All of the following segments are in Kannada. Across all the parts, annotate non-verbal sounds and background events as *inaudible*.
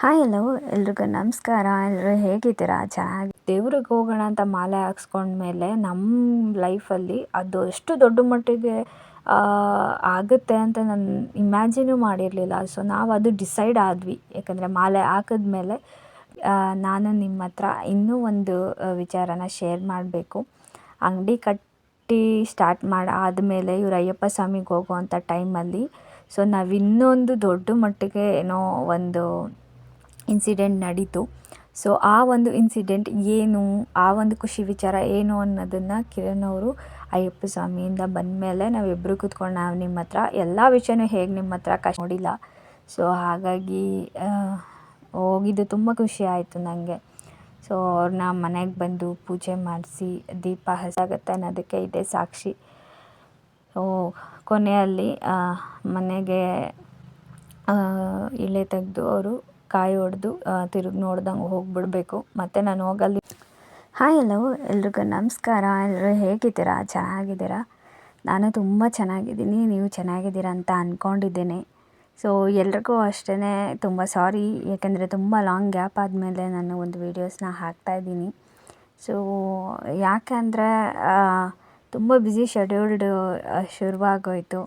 ಹಾಯ್ ಎಲ್ಲೋ ಎಲ್ರಿಗೂ ನಮಸ್ಕಾರ. ಎಲ್ಲರೂ ಹೇಗಿದ್ದೀರಾ? ಚೆನ್ನಾಗಿ ದೇವ್ರಿಗೆ ಹೋಗೋಣ ಅಂತ ಮಾಲೆ ಹಾಕ್ಸ್ಕೊಂಡ್ಮೇಲೆ ನಮ್ಮ ಲೈಫಲ್ಲಿ ಅದು ಎಷ್ಟು ದೊಡ್ಡ ಮಟ್ಟಿಗೆ ಆಗುತ್ತೆ ಅಂತ ನಾನು ಇಮ್ಯಾಜಿನೂ ಮಾಡಿರಲಿಲ್ಲ. ಸೊ ನಾವು ಅದು ಡಿಸೈಡ್ ಆದ್ವಿ. ಯಾಕಂದರೆ ಮಾಲೆ ಹಾಕಿದ್ಮೇಲೆ ನಾನು ನಿಮ್ಮ ಹತ್ರ ಇನ್ನೂ ಒಂದು ವಿಚಾರನ ಶೇರ್ ಮಾಡಬೇಕು. ಅಂಗಡಿ ಕಟ್ಟಿ ಸ್ಟಾರ್ಟ್ ಮಾಡಿ, ಆದಮೇಲೆ ಇವರು ಅಯ್ಯಪ್ಪ ಸ್ವಾಮಿಗೆ ಹೋಗುವಂಥ ಟೈಮಲ್ಲಿ ಸೊ ನಾವು ಇನ್ನೊಂದು ದೊಡ್ಡ ಮಟ್ಟಿಗೆ ಏನೋ ಒಂದು ಇನ್ಸಿಡೆಂಟ್ ನಡೀತು. ಸೊ ಆ ಒಂದು ಇನ್ಸಿಡೆಂಟ್ ಏನು, ಆ ಒಂದು ಖುಷಿ ವಿಚಾರ ಏನು ಅನ್ನೋದನ್ನು ಕಿರಣ್ ಅವರು ಅಯ್ಯಪ್ಪ ಸ್ವಾಮಿಯಿಂದ ಬಂದಮೇಲೆ ನಾವಿಬ್ಬರು ಕೂತ್ಕೊಂಡು ನಾವು ನಿಮ್ಮ ಹತ್ರ ಎಲ್ಲ ವಿಷಯನೂ ಹೇಗೆ ನಿಮ್ಮ ಹತ್ರ ಕಷ್ಟ ನೋಡಿಲ್ಲ. ಸೊ ಹಾಗಾಗಿ ಹೋಗಿದ್ದು ತುಂಬ ಖುಷಿ ಆಯಿತು ನನಗೆ ಸೊ ಅವ್ರನ್ನ ಮನೆಗೆ ಬಂದು ಪೂಜೆ ಮಾಡಿಸಿ, ದೀಪ ಹಸಾಗತ್ತೆ ಅನ್ನೋದಕ್ಕೆ ಇದೇ ಸಾಕ್ಷಿ. ಸೊ ಕೊನೆಯಲ್ಲಿ ಮನೆಗೆ ಇಳೆ ತೆಗೆದು ಅವರು ಕಾಯಿ ಹೊಡೆದು ತಿರುಗಿ ನೋಡ್ದಂಗೆ ಹೋಗಿಬಿಡ್ಬೇಕು. ಮತ್ತು ನಾನು ಹೋಗಲ್ಲಿ ಹಾಯ್ ಎಲ್ಲೋ ಎಲ್ರಿಗೂ ನಮಸ್ಕಾರ. ಎಲ್ಲರೂ ಹೇಗಿದ್ದೀರಾ? ಚೆನ್ನಾಗಿದ್ದೀರಾ? ನಾನು ತುಂಬ ಚೆನ್ನಾಗಿದ್ದೀನಿ. ನೀವು ಚೆನ್ನಾಗಿದ್ದೀರಾ ಅಂತ ಅಂದ್ಕೊಂಡಿದ್ದೀನಿ ಸೊ ಎಲ್ರಿಗೂ ಅಷ್ಟೇ ತುಂಬ ಸಾರಿ ಏಕೆಂದರೆ ತುಂಬ ಲಾಂಗ್ ಗ್ಯಾಪ್ ಆದಮೇಲೆ ನಾನು ಒಂದು ವೀಡಿಯೋಸ್ನ ಹಾಕ್ತಾಯಿದ್ದೀನಿ ಸೊ ಯಾಕಂದರೆ ತುಂಬ ಬ್ಯುಸಿ ಶೆಡ್ಯೂಲ್ಡ್ ಶುರುವಾಗೋಯಿತು.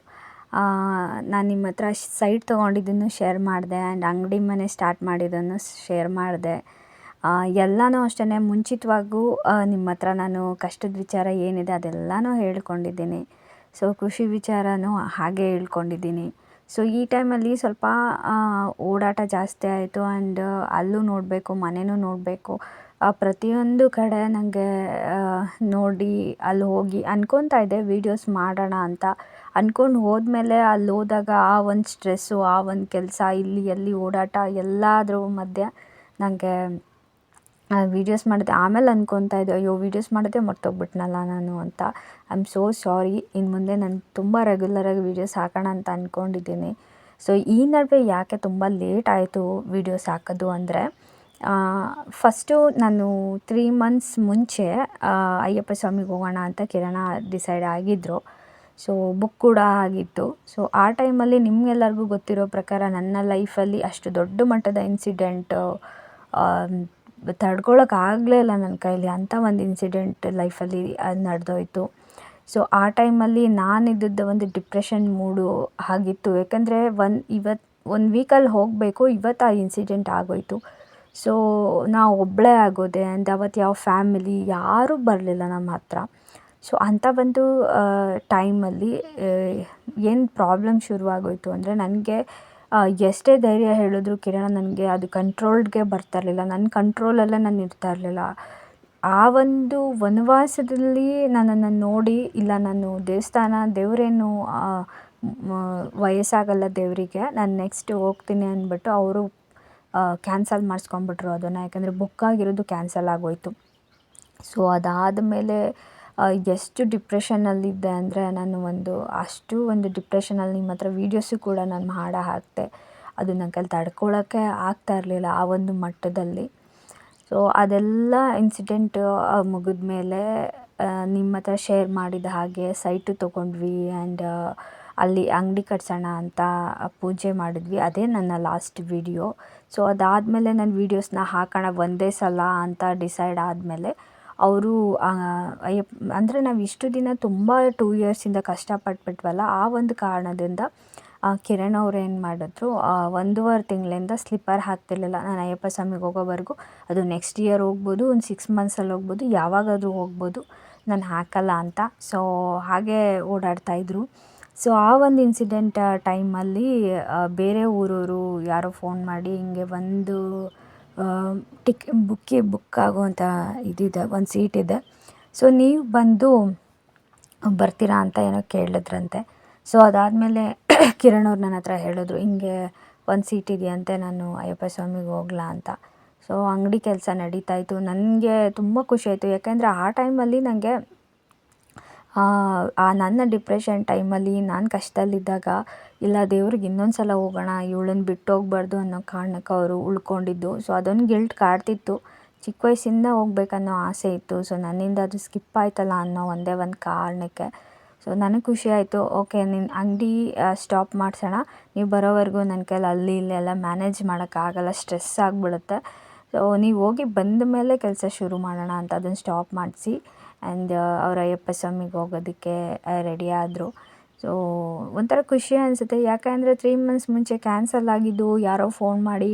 ನಾನು ನಿಮ್ಮ ಹತ್ರ ಸೈಟ್ ತೊಗೊಂಡಿದ್ದನ್ನು ಶೇರ್ ಮಾಡಿದೆ ಆ್ಯಂಡ್ ಅಂಗಡಿ ಮನೆ ಸ್ಟಾರ್ಟ್ ಮಾಡಿದ್ದನ್ನು ಶೇರ್ ಮಾಡಿದೆ. ಎಲ್ಲನೂ ಅಷ್ಟೇ ಮುಂಚಿತವಾಗೂ ನಿಮ್ಮ ಹತ್ರ ನಾನು ಕಷ್ಟದ ವಿಚಾರ ಏನಿದೆ ಅದೆಲ್ಲನೂ ಹೇಳ್ಕೊಂಡಿದ್ದೀನಿ. ಸೊ ಕೃಷಿ ವಿಚಾರನೂ ಹಾಗೆ ಹೇಳ್ಕೊಂಡಿದ್ದೀನಿ. ಸೊ ಈ ಟೈಮಲ್ಲಿ ಸ್ವಲ್ಪ ಓಡಾಟ ಜಾಸ್ತಿ ಆಯಿತು ಆ್ಯಂಡ್ ಅಲ್ಲೂ ನೋಡಬೇಕು ಮನೆಯೂ ನೋಡಬೇಕು. ಪ್ರತಿಯೊಂದು ಕಡೆ ನನಗೆ ನೋಡಿ, ಅಲ್ಲಿ ಹೋಗಿ ಅನ್ಕೊತಾ ಇದ್ದೆ ವೀಡಿಯೋಸ್ ಮಾಡೋಣ ಅಂತ. ಅಂದ್ಕೊಂಡು ಹೋದ್ಮೇಲೆ ಅಲ್ಲಿ ಹೋದಾಗ ಆ ಒಂದು ಸ್ಟ್ರೆಸ್ಸು, ಆ ಒಂದು ಕೆಲಸ, ಇಲ್ಲಿ ಎಲ್ಲಿ ಓಡಾಟ ಎಲ್ಲದ್ರ ಮಧ್ಯೆ ನನಗೆ ವೀಡಿಯೋಸ್ ಮಾಡಿದೆ. ಆಮೇಲೆ ಅಂದ್ಕೊತಾ ಇದ್ದೆ, ಅಯ್ಯೋ ವೀಡಿಯೋಸ್ ಮಾಡಿದೆ ಮರ್ತೋಗ್ಬಿಟ್ನಲ್ಲ ನಾನು ಅಂತ. ಐ ಆಮ್ ಸೋ ಸಾರಿ ಇನ್ನು ಮುಂದೆ ನಾನು ತುಂಬ ರೆಗ್ಯುಲರಾಗಿ ವೀಡಿಯೋಸ್ ಹಾಕೋಣ ಅಂತ ಅಂದ್ಕೊಂಡಿದ್ದೀನಿ ಸೊ ಈ ನಡುವೆ ಯಾಕೆ ತುಂಬ ಲೇಟ್ ಆಯಿತು ವೀಡಿಯೋಸ್ ಹಾಕೋದು ಅಂದರೆ ಫಸ್ಟು ನಾನು ತ್ರೀ ಮಂತ್ಸ್ ಮುಂಚೆ ಅಯ್ಯಪ್ಪ ಸ್ವಾಮಿಗೆ ಹೋಗೋಣ ಅಂತ ಕಿರಣ ಡಿಸೈಡ್ ಆಗಿದ್ದರು ಸೊ ಬುಕ್ ಕೂಡ ಆಗಿತ್ತು. ಸೊ ಆ ಟೈಮಲ್ಲಿ ನಿಮಗೆಲ್ಲರಿಗೂ ಗೊತ್ತಿರೋ ಪ್ರಕಾರ ನನ್ನ ಲೈಫಲ್ಲಿ ಅಷ್ಟು ದೊಡ್ಡ ಮಟ್ಟದ ಇನ್ಸಿಡೆಂಟ್ ತಡ್ಕೊಳಕ್ಕಾಗಲೇ ಇಲ್ಲ ನನ್ನ ಕೈಲಿ. ಅಂಥ ಒಂದು ಇನ್ಸಿಡೆಂಟ್ ಲೈಫಲ್ಲಿ ನಡೆದೋಯ್ತು. ಸೊ ಆ ಟೈಮಲ್ಲಿ ನಾನಿದ್ದದ್ದು ಒಂದು ಡಿಪ್ರೆಷನ್ ಮೂಡು ಆಗಿತ್ತು. ಯಾಕಂದರೆ ಒನ್ ಇವತ್ತು ಒಂದು ವೀಕಲ್ಲಿ ಹೋಗಬೇಕು, ಇವತ್ತು ಆ ಇನ್ಸಿಡೆಂಟ್ ಆಗೋಯಿತು. ಸೊ ನಾ ಒಬ್ಬಳೇ ಆಗೋದೆ ಆ್ಯಂಡ್ ಅವತ್ತು ಯಾವ ಫ್ಯಾಮಿಲಿ ಯಾರೂ ಬರಲಿಲ್ಲ ನಮ್ಮ ಹತ್ರ. ಸೊ ಅಂಥ ಒಂದು ಟೈಮಲ್ಲಿ ಏನು ಪ್ರಾಬ್ಲಮ್ ಶುರುವಾಗೋಯಿತು ಅಂದರೆ ನನಗೆ ಎಷ್ಟೇ ಧೈರ್ಯ ಹೇಳಿದ್ರು ಕಿರಣ ನನಗೆ ಅದು ಕಂಟ್ರೋಲ್ಡ್ಗೆ ಬರ್ತಾ ಇರಲಿಲ್ಲ. ನನ್ನ ಕಂಟ್ರೋಲಲ್ಲೇ ನಾನು ಇರ್ತಾ ಇರಲಿಲ್ಲ. ಆ ಒಂದು ವನವಾಸದಲ್ಲಿ ನನ್ನನ್ನು ನೋಡಿ, ಇಲ್ಲ ನಾನು ದೇವಸ್ಥಾನ, ದೇವರೇನು ವಯಸ್ಸಾಗಲ್ಲ ದೇವರಿಗೆ, ನಾನು ನೆಕ್ಸ್ಟ್ ಹೋಗ್ತೀನಿ ಅಂದ್ಬಿಟ್ಟು ಅವರು ಕ್ಯಾನ್ಸಲ್ ಮಾಡಿಸ್ಕೊಂಬಿಟ್ರು ಅದನ್ನು. ಯಾಕಂದರೆ ಬುಕ್ ಆಗಿರೋದು ಕ್ಯಾನ್ಸಲ್ ಆಗೋಯಿತು. ಸೊ ಅದಾದಮೇಲೆ ಎಷ್ಟು ಡಿಪ್ರೆಷನ್ನಲ್ಲಿದ್ದೆ ಅಂದರೆ ನಾನು ಒಂದು, ಅಷ್ಟು ಒಂದು ಡಿಪ್ರೆಷನಲ್ಲಿ ನಿಮ್ಮ ಹತ್ರ ವೀಡಿಯೋಸು ಕೂಡ ನಾನು ಮಾಡೋ ಹಾಕಿದೆ ಅದು ನನ್ನ ಕೈಲಿ ತಡ್ಕೊಳ್ಳೋಕ್ಕೆ ಆಗ್ತಾ ಇರಲಿಲ್ಲ ಆ ಒಂದು ಮಟ್ಟದಲ್ಲಿ. ಸೊ ಅದೆಲ್ಲ ಇನ್ಸಿಡೆಂಟ್ ಮುಗಿದ ಮೇಲೆ ನಿಮ್ಮ ಹತ್ರ ಶೇರ್ ಮಾಡಿದ ಹಾಗೆ ಸೈಟು ತೊಗೊಂಡ್ವಿ ಆ್ಯಂಡ್ ಅಲ್ಲಿ ಅಂಗಡಿ ಕಟ್ಸೋಣ ಅಂತ ಪೂಜೆ ಮಾಡಿದ್ವಿ. ಅದೇ ನನ್ನ ಲಾಸ್ಟ್ ವಿಡಿಯೋ ಸೊ ಅದಾದಮೇಲೆ ನಾನು ವೀಡಿಯೋಸ್ನ ಹಾಕೋಣ ಒಂದೇ ಸಲ ಅಂತ ಡಿಸೈಡ್ ಆದಮೇಲೆ ಅವರು ಅಂದರೆ ನಾವು ಇಷ್ಟು ದಿನ ತುಂಬ ಟೂ ಇಯರ್ಸಿಂದ ಕಷ್ಟಪಟ್ಬಿಟ್ವಲ್ಲ, ಆ ಒಂದು ಕಾರಣದಿಂದ ಕಿರಣ್ ಅವ್ರು ಏನು ಮಾಡಿದ್ರು ಒಂದೂವರೆ ತಿಂಗಳಿಂದ ಸ್ಲಿಪ್ಪರ್ ಹಾಕ್ತಿರ್ಲಿಲ್ಲ. ನಾನು ಅಯ್ಯಪ್ಪ ಸ್ವಾಮಿಗೆ ಹೋಗೋವರೆಗೂ, ಅದು ನೆಕ್ಸ್ಟ್ ಇಯರ್ ಹೋಗ್ಬೋದು, ಒಂದು ಸಿಕ್ಸ್ ಮಂತ್ಸಲ್ಲಿ ಹೋಗ್ಬೋದು, ಯಾವಾಗಾದರೂ ಹೋಗ್ಬೋದು, ನಾನು ಹಾಕಲ್ಲ ಅಂತ. ಸೊ ಹಾಗೆ ಓಡಾಡ್ತಾಯಿದ್ರು ಸೊ ಆ ಒಂದು ಇನ್ಸಿಡೆಂಟ್ ಟೈಮಲ್ಲಿ ಬೇರೆ ಊರವರು ಯಾರೋ ಫೋನ್ ಮಾಡಿ, ಹಿಂಗೆ ಒಂದು ಟಿಕ್ ಬುಕ್ಕಿ ಬುಕ್ ಆಗುವಂಥ ಇದಿದೆ, ಒಂದು ಸೀಟ್ ಇದೆ. ಸೊ ನೀವು ಬಂದು ಬರ್ತೀರಾ ಅಂತ ಏನೋ ಕೇಳಿದ್ರಂತೆ. ಸೊ ಅದಾದಮೇಲೆ *coughs* ಕಿರಣ್ ಅವ್ರು ನನ್ನ ಹತ್ರ ಹೇಳಿದ್ರು, ಹಿಂಗೆ ಒಂದು ಸೀಟ್ ಇದೆಯಂತೆ ನಾನು ಅಯ್ಯಪ್ಪ ಸ್ವಾಮಿಗೆ ಹೋಗ್ಲಾ ಅಂತ. ಸೊ ಅಂಗಡಿ ಕೆಲಸ ನಡೀತಾ ಇತ್ತು. ನನಗೆ ತುಂಬ ಖುಷಿ ಆಯಿತು. ಯಾಕೆಂದರೆ ಆ ಟೈಮಲ್ಲಿ ನನಗೆ ಆ ನನ್ನ ಡಿಪ್ರೆಷನ್ ಟೈಮಲ್ಲಿ ನಾನು ಕಷ್ಟದಲ್ಲಿದ್ದಾಗ ಇಲ್ಲ, ದೇವ್ರಿಗೆ ಇನ್ನೊಂದು ಸಲ ಹೋಗೋಣ ಇವಳನ್ನು ಬಿಟ್ಟು ಹೋಗ್ಬಾರ್ದು ಅನ್ನೋ ಕಾರಣಕ್ಕೆ ಅವರು ಉಳ್ಕೊಂಡಿದ್ದು. ಸೊ ಅದೊಂದು ಗಿಲ್ಟ್ ಕಾಡ್ತಿತ್ತು. ಚಿಕ್ಕ ವಯಸ್ಸಿಂದ ಹೋಗ್ಬೇಕನ್ನೋ ಆಸೆ ಇತ್ತು. ಸೊ ನನ್ನಿಂದ ಅದು ಸ್ಕಿಪ್ ಆಯ್ತಲ್ಲ ಅನ್ನೋ ಒಂದೇ ಒಂದು ಕಾರಣಕ್ಕೆ. ಸೊ ನನಗೆ ಖುಷಿ ಆಯಿತು. ಓಕೆ ನಿನ್ನ ಅಂಗಡಿ ಸ್ಟಾಪ್ ಮಾಡಿಸೋಣ. ನೀವು ಬರೋವರೆಗೂ ನನ್ನ ಕೈಲಿ ಅಲ್ಲಿ ಇಲ್ಲಿ ಎಲ್ಲ ಮ್ಯಾನೇಜ್ ಮಾಡೋಕ್ಕಾಗಲ್ಲ ಸ್ಟ್ರೆಸ್ ಆಗಿಬಿಡುತ್ತೆ. ಸೊ ನೀವು ಹೋಗಿ ಬಂದ ಮೇಲೆ ಕೆಲಸ ಶುರು ಮಾಡೋಣ ಅಂತ ಅದನ್ನು ಸ್ಟಾಪ್ ಮಾಡಿಸಿ. ಆ್ಯಂಡ್ ಅವರ ಅಯ್ಯಪ್ಪ ಸ್ವಾಮಿಗೆ ಹೋಗೋದಕ್ಕೆ ರೆಡಿ ಆದರು. ಸೊ ಒಂಥರ ಖುಷಿ ಅನಿಸುತ್ತೆ. ಯಾಕಂದರೆ ತ್ರೀ ಮಂತ್ಸ್ ಮುಂಚೆ ಕ್ಯಾನ್ಸಲ್ ಆಗಿದ್ದು ಯಾರೋ ಫೋನ್ ಮಾಡಿ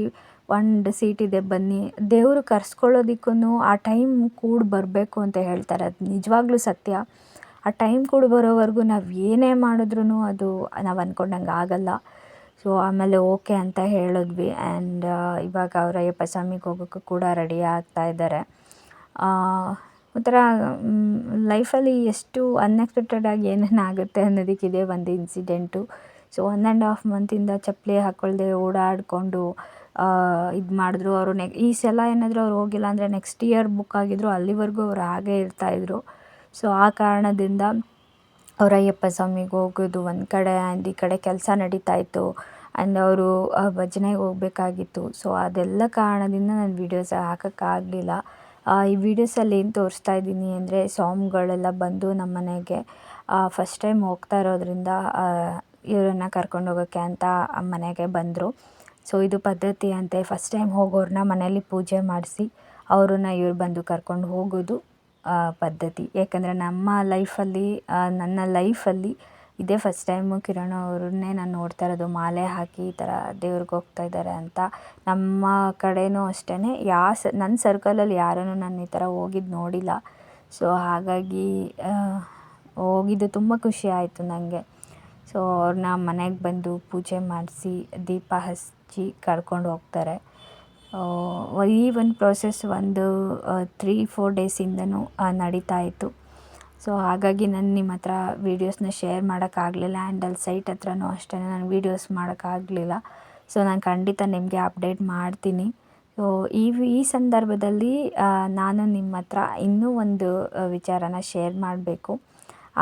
ಒಂದು ಸೀಟ್ ಇದೆ ಬನ್ನಿ. ದೇವರು ಕರ್ಸ್ಕೊಳ್ಳೋದಕ್ಕೂ ಆ ಟೈಮ್ ಕೂಡ ಬರಬೇಕು ಅಂತ ಹೇಳ್ತಾರೆ. ಅದು ನಿಜವಾಗ್ಲೂ ಸತ್ಯ. ಆ ಟೈಮ್ ಕೂಡ ಬರೋವರೆಗೂ ನಾವು ಏನೇ ಮಾಡಿದ್ರೂ ಅದು ನಾವು ಅಂದ್ಕೊಂಡಂಗೆ ಆಗಲ್ಲ. ಸೊ ಆಮೇಲೆ ಓಕೆ ಅಂತ ಹೇಳಿದ್ವಿ. ಆ್ಯಂಡ್ ಇವಾಗ ಅವ್ರ ಅಯ್ಯಪ್ಪ ಸ್ವಾಮಿಗೆ ಹೋಗೋಕ್ಕೂ ಕೂಡ ರೆಡಿ ಆಗ್ತಾ ಇದ್ದಾರೆ. ಒಂಥರ ಲೈಫಲ್ಲಿ ಎಷ್ಟು ಅನ್ಎಕ್ಸ್ಪೆಕ್ಟೆಡಾಗಿ ಏನೇನು ಆಗುತ್ತೆ ಅನ್ನೋದಕ್ಕೆ ಇದೇ ಒಂದು incident so one and half ಮಂತಿಂದ ಚಪ್ಪಲಿ ಹಾಕ್ಕೊಳ್ದೆ ಓಡಾಡಿಕೊಂಡು ಇದು ಮಾಡಿದ್ರು ಅವರು ನೆ ಈ ಸಲ ಏನಾದರೂ ಅವ್ರು ಹೋಗಿಲ್ಲ ಅಂದರೆ ನೆಕ್ಸ್ಟ್ ಇಯರ್ ಬುಕ್ ಆಗಿದ್ರು, ಅಲ್ಲಿವರೆಗೂ ಅವ್ರು ಹಾಗೇ ಇರ್ತಾಯಿದ್ರು ಸೊ ಆ ಕಾರಣದಿಂದ ಅವ್ರ ಅಯ್ಯಪ್ಪ ಸ್ವಾಮಿಗೆ ಹೋಗೋದು ಒಂದು ಕಡೆ ಆ್ಯಂಡ್ ಈ ಕಡೆ ಕೆಲಸ ನಡೀತಾ ಇತ್ತು. ಆ್ಯಂಡ್ ಅವರು ಭಜನೆಗೆ ಹೋಗಬೇಕಾಗಿತ್ತು. ಸೊ ಅದೆಲ್ಲ ಕಾರಣದಿಂದ ನಾನು ವೀಡಿಯೋಸ್ ಹಾಕೋಕ್ಕಾಗಲಿಲ್ಲ ಈ ವಿಡಿಯೋಸಲ್ಲಿ ಏನು ತೋರಿಸ್ತಾ ಇದ್ದೀನಿ ಅಂದರೆ ಸಾಂಗ್ಗಳೆಲ್ಲ ಬಂದು ನಮ್ಮ ಮನೆಗೆ ಫಸ್ಟ್ ಟೈಮ್ ಹೋಗ್ತಾ ಇರೋದ್ರಿಂದ ಇವರನ್ನ ಕರ್ಕೊಂಡು ಹೋಗೋಕ್ಕೆ ಅಂತ ಮನೆಗೆ ಬಂದರು. ಸೊ ಇದು ಪದ್ಧತಿ ಅಂತೆ. ಫಸ್ಟ್ ಟೈಮ್ ಹೋಗೋರನ್ನ ಮನೆಯಲ್ಲಿ ಪೂಜೆ ಮಾಡಿಸಿ ಅವ್ರನ್ನ ಇವ್ರು ಬಂದು ಕರ್ಕೊಂಡು ಹೋಗೋದು ಪದ್ಧತಿ. ಯಾಕಂದರೆ ನಮ್ಮ ಲೈಫಲ್ಲಿ ನನ್ನ ಲೈಫಲ್ಲಿ ಇದೇ ಫಸ್ಟ್ ಟೈಮು ಕಿರಣ್ ಅವ್ರನ್ನೇ ನಾನು ನೋಡ್ತಾ ಇರೋದು. ಮಾಲೆ ಹಾಕಿ ಈ ಥರ ದೇವ್ರಿಗೆ ಹೋಗ್ತಾ ಇದ್ದಾರೆ ಅಂತ. ನಮ್ಮ ಕಡೆಯೂ ಅಷ್ಟೇ ಯಾ ಸ ನನ್ನ ಸರ್ಕಲಲ್ಲಿ ಯಾರನ್ನು ನಾನು ಈ ಥರ ಹೋಗಿದ್ದು ನೋಡಿಲ್ಲ. ಸೊ ಹಾಗಾಗಿ ಹೋಗಿದ್ದು ತುಂಬ ಖುಷಿ ಆಯಿತು ನನಗೆ ಸೊ ಅವ್ರನ್ನ ಮನೆಗೆ ಬಂದು ಪೂಜೆ ಮಾಡಿಸಿ, ದೀಪ ಹಚ್ಚಿ ಕರ್ಕೊಂಡು ಹೋಗ್ತಾರೆ. ಈ ಒಂದು ಪ್ರೋಸೆಸ್ ಒಂದು ತ್ರೀ ಫೋರ್ ಡೇಸಿಂದನೂ ನಡೀತಾ ಇತ್ತು. ಸೊ ಹಾಗಾಗಿ ನಾನು ನಿಮ್ಮ ಹತ್ರ ವೀಡಿಯೋಸ್ನ ಶೇರ್ ಮಾಡೋಕ್ಕಾಗಲಿಲ್ಲ ಆ್ಯಂಡ್ ಅಲ್ಲಿ ಸೈಟ್ ಹತ್ರನೂ ಅಷ್ಟೇ ನಾನು ವೀಡಿಯೋಸ್ ಮಾಡೋಕ್ಕಾಗಲಿಲ್ಲ ಸೊ ನಾನು ಖಂಡಿತ ನಿಮಗೆ ಅಪ್ಡೇಟ್ ಮಾಡ್ತೀನಿ. ಸೊ ಈ ಈ ಸಂದರ್ಭದಲ್ಲಿ ನಾನು ನಿಮ್ಮ ಹತ್ರ ಇನ್ನೂ ಒಂದು ವಿಚಾರನ ಶೇರ್ ಮಾಡಬೇಕು.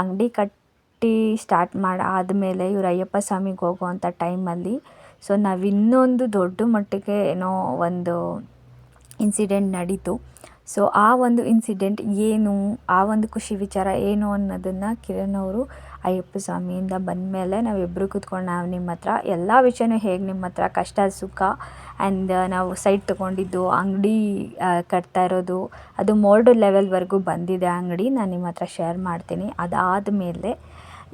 ಅಂಗಡಿ ಕಟ್ಟಿ ಸ್ಟಾರ್ಟ್ ಮಾಡಿ, ಆದಮೇಲೆ ಇವರು ಅಯ್ಯಪ್ಪ ಸ್ವಾಮಿಗೆ ಹೋಗುವಂಥ ಟೈಮಲ್ಲಿ ಸೊ ನಾವು ಇನ್ನೊಂದು ದೊಡ್ಡ ಮಟ್ಟಿಗೆ ಏನೋ ಒಂದು ಇನ್ಸಿಡೆಂಟ್ ನಡೀತು. ಸೊ ಆ ಒಂದು ಇನ್ಸಿಡೆಂಟ್ ಏನು, ಆ ಒಂದು ಖುಷಿ ವಿಚಾರ ಏನು ಅನ್ನೋದನ್ನು ಕಿರಣ್ ಅವರು ಅಯ್ಯಪ್ಪ ಸ್ವಾಮಿಯಿಂದ ಬಂದಮೇಲೆ ನಾವಿಬ್ಬರು ಕೂತ್ಕೊಂಡು ನಾವು ನಿಮ್ಮ ಹತ್ರ ಎಲ್ಲ ವಿಷಯನೂ ಹೇಗೆ ನಿಮ್ಮ ಹತ್ರ ಕಷ್ಟ, ಸುಖ ಆ್ಯಂಡ್ ನಾವು ಸೈಟ್ ತೊಗೊಂಡಿದ್ದು, ಅಂಗಡಿ ಕಟ್ತಾ ಇರೋದು, ಅದು ಮೋಲ್ಡ್ ಲೆವೆಲ್ವರೆಗೂ ಬಂದಿದೆ ಅಂಗಡಿ, ನಾನು ನಿಮ್ಮ ಹತ್ರ ಶೇರ್ ಮಾಡ್ತೀನಿ. ಅದಾದ ಮೇಲೆ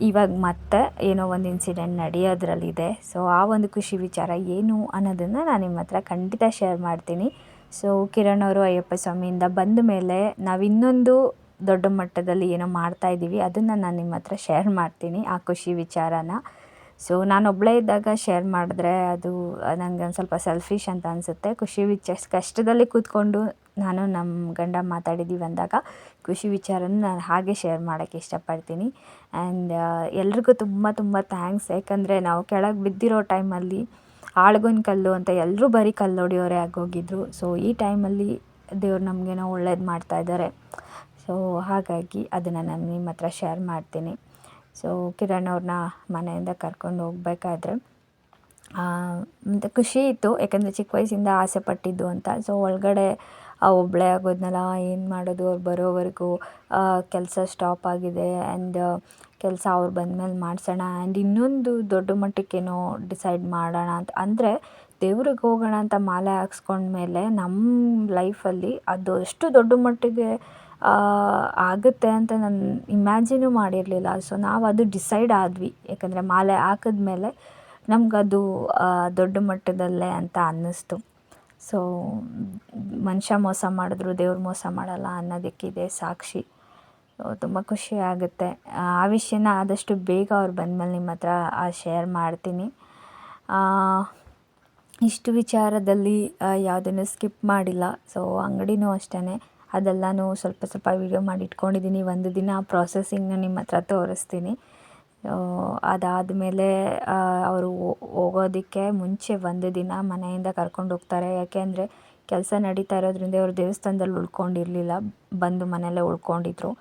ಇವಾಗ ಮತ್ತೆ ಏನೋ ಒಂದು ಇನ್ಸಿಡೆಂಟ್ ನಡೆಯೋದ್ರಲ್ಲಿದೆ. ಸೊ ಆ ಒಂದು ಖುಷಿ ವಿಚಾರ ಏನು ಅನ್ನೋದನ್ನು ನಾನು ನಿಮ್ಮ ಹತ್ರ ಖಂಡಿತ ಶೇರ್ ಮಾಡ್ತೀನಿ. ಸೊ ಕಿರಣ್ ಅವರು ಅಯ್ಯಪ್ಪ ಸ್ವಾಮಿಯಿಂದ ಬಂದ ಮೇಲೆ ನಾವು ಇನ್ನೊಂದು ದೊಡ್ಡ ಮಟ್ಟದಲ್ಲಿ ಏನೋ ಮಾಡ್ತಾ ಇದ್ದೀವಿ ಅದನ್ನು ನಾನು ನಿಮ್ಮ ಹತ್ರ ಶೇರ್ ಮಾಡ್ತೀನಿ, ಆ ಖುಷಿ ವಿಚಾರನ. ಸೊ ನಾನು ಒಬ್ಬಳೇ ಇದ್ದಾಗ ಶೇರ್ ಮಾಡಿದ್ರೆ ಅದು ನನಗೆ ಒಂದು ಸ್ವಲ್ಪ ಸೆಲ್ಫಿಶ್ ಅಂತ ಅನಿಸುತ್ತೆ. ಖುಷಿ ವಿಚ ಕಷ್ಟದಲ್ಲಿ ಕೂತ್ಕೊಂಡು ನಾನು ನಮ್ಮ ಗಂಡ ಮಾತಾಡಿದ್ದೀವಿ ಅಂದಾಗ ಖುಷಿ ವಿಚಾರನ ನಾನು ಹಾಗೆ ಶೇರ್ ಮಾಡೋಕ್ಕೆ ಇಷ್ಟಪಡ್ತೀನಿ. ಆ್ಯಂಡ್ ಎಲ್ರಿಗೂ ತುಂಬ ತುಂಬ ಥ್ಯಾಂಕ್ಸ್ ಯಾಕಂದರೆ ನಾವು ಕೆಳಗೆ ಬಿದ್ದಿರೋ ಟೈಮಲ್ಲಿ ಆಳ್ಗೊಂದು ಕಲ್ಲು ಅಂತ ಎಲ್ಲರೂ ಬರೀ ಕಲ್ಲು ಹೊಡೆಯೋರೇ ಆಗೋಗಿದ್ರು. ಸೊ ಈ ಟೈಮಲ್ಲಿ ದೇವ್ರು ನಮಗೇನೋ ಒಳ್ಳೇದು ಮಾಡ್ತಾ ಇದ್ದಾರೆ ಸೊ ಹಾಗಾಗಿ ಅದನ್ನು ನಾನು ನಿಮ್ಮ ಹತ್ರ ಶೇರ್ ಮಾಡ್ತೀನಿ. ಸೊ ಕಿರಣ್ ಅವ್ರನ್ನ ಮನೆಯಿಂದ ಕರ್ಕೊಂಡು ಹೋಗ್ಬೇಕಾದ್ರೆ ಮತ್ತು ಖುಷಿ ಇತ್ತು. ಯಾಕಂದರೆ ಚಿಕ್ಕ ವಯಸ್ಸಿಂದ ಆಸೆ ಪಟ್ಟಿದ್ದು ಅಂತ. ಸೊ ಒಳಗಡೆ ಒಬ್ಬಳೇ ಆಗೋದ್ನಲ್ಲ, ಏನು ಮಾಡೋದು? ಅವ್ರು ಬರೋವರೆಗೂ ಕೆಲಸ ಸ್ಟಾಪ್ ಆಗಿದೆ. ಆ್ಯಂಡ್ ಕೆಲಸ ಅವ್ರು ಬಂದಮೇಲೆ ಮಾಡಿಸೋಣ ಆ್ಯಂಡ್ ಇನ್ನೊಂದು ದೊಡ್ಡ ಮಟ್ಟಕ್ಕೇನೋ ಡಿಸೈಡ್ ಮಾಡೋಣ ಅಂತ. ಅಂದರೆ ದೇವ್ರಿಗೆ ಹೋಗೋಣ ಅಂತ ಮಾಲೆ ಹಾಕ್ಸ್ಕೊಂಡ್ಮೇಲೆ ನಮ್ಮ ಲೈಫಲ್ಲಿ ಅದು ಎಷ್ಟು ದೊಡ್ಡ ಮಟ್ಟಿಗೆ ಆಗುತ್ತೆ ಅಂತ ನಾನು ಇಮ್ಯಾಜಿನೂ ಮಾಡಿರಲಿಲ್ಲ. ಸೊ ನಾವು ಅದು ಡಿಸೈಡ್ ಆದ್ವಿ. ಯಾಕಂದರೆ ಮಾಲೆ ಹಾಕಿದ್ಮೇಲೆ ನಮಗದು ದೊಡ್ಡ ಮಟ್ಟದಲ್ಲೇ ಅಂತ ಅನ್ನಿಸ್ತು. ಸೊ ಮನುಷ್ಯ ಮೋಸ ಮಾಡಿದ್ರು, ದೇವ್ರು ಮೋಸ ಮಾಡಲ್ಲ ಅನ್ನೋದಕ್ಕಿದೆ ಸಾಕ್ಷಿ. ತುಂಬ ಖುಷಿ ಆಗುತ್ತೆ. ಆ ವಿಷಯನ ಆದಷ್ಟು ಬೇಗ ಅವ್ರು ಬಂದಮೇಲೆ ನಿಮ್ಮ ಹತ್ರ ಶೇರ್ ಮಾಡ್ತೀನಿ. ಇಷ್ಟು ವಿಚಾರದಲ್ಲಿ ಯಾವುದನ್ನು ಸ್ಕಿಪ್ ಮಾಡಿಲ್ಲ. ಸೊ ಅಂಗಡಿನೂ ಅಷ್ಟೇ ಅದೆಲ್ಲನೂ ಸ್ವಲ್ಪ ಸ್ವಲ್ಪ ವೀಡಿಯೋ ಮಾಡಿ ಇಟ್ಕೊಂಡಿದ್ದೀನಿ ಒಂದು ದಿನ ಪ್ರಾಸೆಸಿಂಗ್ನ ನಿಮ್ಮ ಹತ್ರ ತೋರಿಸ್ತೀನಿ. ಅದಾದಮೇಲೆ ಅವರು ಹೋಗೋದಕ್ಕೆ ಮುಂಚೆ ಒಂದು ದಿನ ಮನೆಯಿಂದ ಕರ್ಕೊಂಡು ಹೋಗ್ತಾರೆ. ಯಾಕೆ ಕೆಲಸ ನಡೀತಾ ಇರೋದ್ರಿಂದ ಅವರು ದೇವಸ್ಥಾನದಲ್ಲಿ ಉಳ್ಕೊಂಡಿರಲಿಲ್ಲ. ಬಂದು ಮನೆಯಲ್ಲೇ ಉಳ್ಕೊಂಡಿದ್ರು.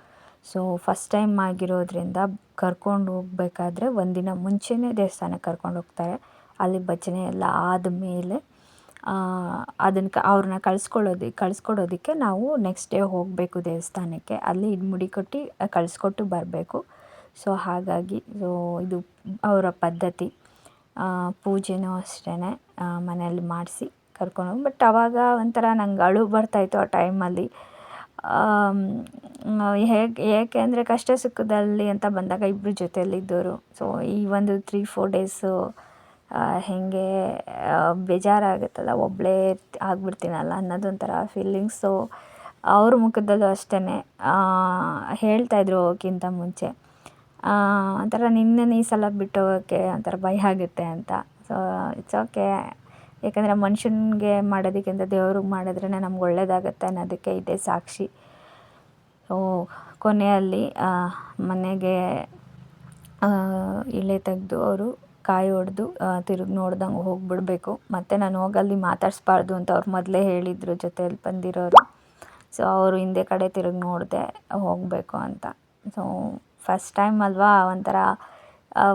ಸೊ ಫಸ್ಟ್ ಟೈಮ್ ಆಗಿರೋದ್ರಿಂದ ಕರ್ಕೊಂಡು ಹೋಗ್ಬೇಕಾದ್ರೆ ಒಂದಿನ ಮುಂಚೆನೇ ದೇವಸ್ಥಾನಕ್ಕೆ ಕರ್ಕೊಂಡು ಹೋಗ್ತಾರೆ. ಅಲ್ಲಿ ಭಜನೆ ಎಲ್ಲ ಆದಮೇಲೆ ಅದನ್ನು ಕ, ಅವ್ರನ್ನ ಕಳ್ಸ್ಕೊಳ್ಳೋದು, ಕಳಿಸ್ಕೊಡೋದಕ್ಕೆ ನಾವು ನೆಕ್ಸ್ಟ್ ಡೇ ಹೋಗಬೇಕು ದೇವಸ್ಥಾನಕ್ಕೆ. ಅಲ್ಲಿ ಮುಡಿ ಕೊಟ್ಟು ಕಳಿಸ್ಕೊಟ್ಟು ಬರಬೇಕು. ಸೊ ಹಾಗಾಗಿ ಸೊ ಇದು ಅವರ ಪದ್ಧತಿ. ಪೂಜೆನೂ ಅಷ್ಟೇ ಮನೆಯಲ್ಲಿ ಮಾಡಿಸಿ ಕರ್ಕೊಂಡು ಹೋಗಿ ಬಟ್ ಅವಾಗ ಒಂಥರ ನಂಗೆ ಅಳು ಬರ್ತಾಯಿತ್ತು ಆ ಟೈಮಲ್ಲಿ ಹೇಗೆ, ಏಕೆ ಅಂದರೆ ಕಷ್ಟ ಸುಖದಲ್ಲಿ ಅಂತ ಬಂದಾಗ ಇಬ್ಬರು ಜೊತೆಯಲ್ಲಿದ್ದವರು ಸೊ ಈ ಒಂದು ತ್ರೀ ಫೋರ್ ಡೇಸು ಹೇಗೆ ಬೇಜಾರಾಗುತ್ತಲ್ಲ ಒಬ್ಬಳೇ ಆಗ್ಬಿಡ್ತೀನಲ್ಲ ಅನ್ನೋದೊಂಥರ ಫೀಲಿಂಗ್ಸು ಅವ್ರ ಮುಖದಲ್ಲೂ ಅಷ್ಟೇ ಹೇಳ್ತಾಯಿದ್ರು ಹೋಗೋಕ್ಕಿಂತ ಮುಂಚೆ. ಒಂಥರ ನಿನ್ನನ್ನು ಈ ಸಲ ಬಿಟ್ಟು ಹೋಗೋಕ್ಕೆ ಒಂಥರ ಭಯ ಆಗುತ್ತೆ ಅಂತ. ಸೊ ಇಟ್ಸ್ ಓಕೆ ಯಾಕಂದರೆ ಮನುಷ್ಯನಿಗೆ ಮಾಡೋದಕ್ಕಿಂತ ದೇವ್ರಿಗೆ ಮಾಡಿದ್ರೇ ನಮ್ಗೆ ಒಳ್ಳೇದಾಗತ್ತೆ ಅನ್ನೋದಕ್ಕೆ ಇದೇ ಸಾಕ್ಷಿ. ಸೊ ಕೊನೆಯಲ್ಲಿ ಮನೆಗೆ ಇಳೆ ತೆಗೆದು ಅವರು ಕಾಯಿ ಹೊಡೆದು ತಿರುಗಿ ನೋಡ್ದಂಗೆ ಹೋಗಿಬಿಡ್ಬೇಕು. ಮತ್ತು ನಾನು ಹೋಗಿ ಅಲ್ಲಿ ಮಾತಾಡಿಸ್ಬಾರ್ದು ಅಂತ ಅವ್ರು ಮೊದಲೇ ಹೇಳಿದರು ಜೊತೆಯಲ್ಲಿ ಬಂದಿರೋರು. ಸೊ ಅವರು ಹಿಂದೆ ಕಡೆ ತಿರುಗಿ ನೋಡಿದೆ ಹೋಗಬೇಕು ಅಂತ. ಸೊ ಫಸ್ಟ್ ಟೈಮ್ ಅಲ್ವಾ ಒಂಥರ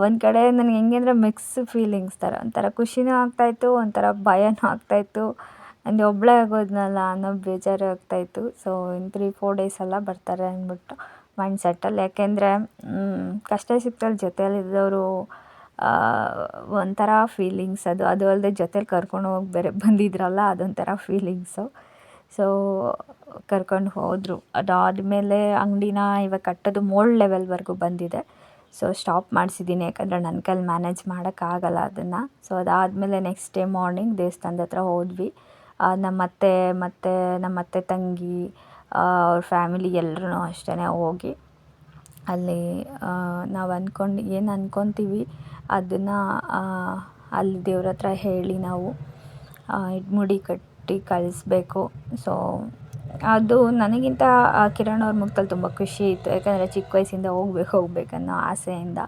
ಒಂದು ಕಡೆ ನನಗೆ ಹೆಂಗೆ ಅಂದರೆ ಮಿಕ್ಸ್ ಫೀಲಿಂಗ್ಸ್ ಥರ ಒಂಥರ ಖುಷಿನೂ ಆಗ್ತಾಯಿತ್ತು, ಒಂಥರ ಭಯನೂ ಆಗ್ತಾಯಿತ್ತು. ಅಂದರೆ ಒಬ್ಬಳೇ ಆಗೋದ್ನಲ್ಲ ಅನ್ನೋ ಬೇಜಾರು ಆಗ್ತಾಯಿತ್ತು. ಸೊ ಇನ್ನು ತ್ರೀ ಫೋರ್ ಡೇಸ್ ಎಲ್ಲ ಬರ್ತಾರೆ ಅಂದ್ಬಿಟ್ಟು ಮೈಂಡ್ ಸೆಟ್ಟಲ್ಲಿ ಯಾಕೆಂದರೆ ಕಷ್ಟ ಸುಖದಲ್ಲಿ ಜೊತೆಯಲ್ಲಿದ್ದವರು ಒಂಥರ ಫೀಲಿಂಗ್ಸ್ ಅದು. ಅದು ಅಲ್ಲದೆ ಜೊತೆಲಿ ಕರ್ಕೊಂಡು ಹೋಗಿ ಬೇರೆ ಬಂದಿದ್ರಲ್ಲ, ಅದೊಂಥರ ಫೀಲಿಂಗ್ಸು ಸೊ ಕರ್ಕೊಂಡು ಹೋದರು. ಅದಾದಮೇಲೆ ಅಂಗಡಿನ ಇವಾಗ ಕಟ್ಟೋದು ಮೋಲ್ಡ್ ಲೆವೆಲ್ವರೆಗೂ ಬಂದಿದೆ. ಸೊ ಸ್ಟಾಪ್ ಮಾಡಿಸಿದ್ದೀನಿ ಯಾಕಂದರೆ ನನ್ನ ಕೈಲಿ ಮ್ಯಾನೇಜ್ ಮಾಡೋಕ್ಕಾಗಲ್ಲ ಅದನ್ನು. ಸೊ ಅದಾದಮೇಲೆ ನೆಕ್ಸ್ಟ್ ಡೇ ಮಾರ್ನಿಂಗ್ ದೇವಸ್ಥಾನದ ಹತ್ರ ಹೋದ್ವಿ. ನಮ್ಮ ಅತ್ತೆ ಮತ್ತು ನಮ್ಮ ಅತ್ತೆ ತಂಗಿ ಅವ್ರ ಫ್ಯಾಮಿಲಿ ಎಲ್ಲರೂ ಅಷ್ಟೇ ಹೋಗಿ ಅಲ್ಲಿ ನಾವು ಅಂದ್ಕೊಂಡು ಏನು ಅಂದ್ಕೊತೀವಿ ಅದನ್ನು ಅಲ್ಲಿ ದೇವ್ರ ಹತ್ರ ಹೇಳಿ ನಾವು ಮುಡಿ ಕಟ್ಟಿ ಕಳಿಸ್ಬೇಕು. ಸೊ ಅದು ನನಗಿಂತ ಕಿರಣ್ ಅವ್ರ ಮುಖದಲ್ಲಿ ತುಂಬ ಖುಷಿ ಇತ್ತು. ಯಾಕಂದರೆ ಚಿಕ್ಕ ವಯಸ್ಸಿಂದ ಹೋಗ್ಬೇಕು, ಹೋಗ್ಬೇಕನ್ನೋ ಆಸೆಯಿಂದ.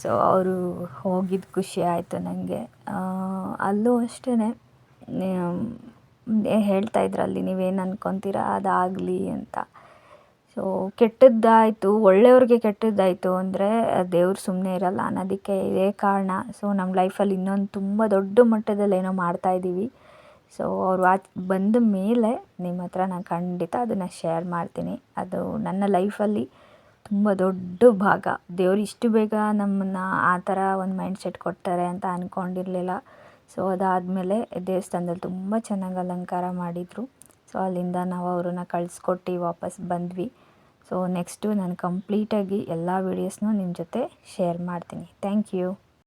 ಸೊ ಅವರು ಹೋಗಿದ್ದು ಖುಷಿ ಆಯಿತು ನನಗೆ ಅಲ್ಲೂ ಅಷ್ಟೇ ಹೇಳ್ತಾ ಇದ್ರಲ್ಲಿ ನೀವೇನು ಅಂದ್ಕೊತೀರ ಅದಾಗಲಿ ಅಂತ. ಸೊ ಕೆಟ್ಟದ್ದಾಯಿತು, ಒಳ್ಳೆಯವ್ರಿಗೆ ಕೆಟ್ಟದ್ದಾಯಿತು ಅಂದರೆ, ದೇವ್ರು ಸುಮ್ಮನೆ ಇರಲ್ಲ ಅನ್ನೋದಕ್ಕೆ ಇದೇ ಕಾರಣ. ಸೊ ನಮ್ಮ ಲೈಫಲ್ಲಿ ಇನ್ನೊಂದು ತುಂಬ ದೊಡ್ಡ ಮಟ್ಟದಲ್ಲಿ ಏನೋ ಮಾಡ್ತಾಯಿದ್ದೀವಿ ಸೊ ಅವರು ಆಚೆ ಬಂದ ಮೇಲೆ ನಿಮ್ಮ ಹತ್ರ ನಾನು ಖಂಡಿತ ಅದನ್ನು ಶೇರ್ ಮಾಡ್ತೀನಿ. ಅದು ನನ್ನ ಲೈಫಲ್ಲಿ ತುಂಬ ದೊಡ್ಡ ಭಾಗ. ದೇವ್ರು ಇಷ್ಟು ಬೇಗ ನಮ್ಮನ್ನು ಆ ಥರ ಒಂದು ಮೈಂಡ್ ಸೆಟ್ ಕೊಡ್ತಾರೆ ಅಂತ ಅಂದ್ಕೊಂಡಿರಲಿಲ್ಲ ಸೊ ಅದಾದಮೇಲೆ ದೇವಸ್ಥಾನದಲ್ಲಿ ತುಂಬ ಚೆನ್ನಾಗಿ ಅಲಂಕಾರ ಮಾಡಿದರು. ಸೊ ಅಲ್ಲಿಂದ ನಾವು ಅವ್ರನ್ನ ಕಳಿಸ್ಕೊಟ್ಟು ವಾಪಸ್ ಬಂದ್ವಿ. ಸೊ ನೆಕ್ಸ್ಟು ನಾನು ಕಂಪ್ಲೀಟಾಗಿ ಎಲ್ಲ ವೀಡಿಯೋಸ್ನೂ ನಿಮ್ಮ ಜೊತೆ ಶೇರ್ ಮಾಡ್ತೀನಿ. Thank you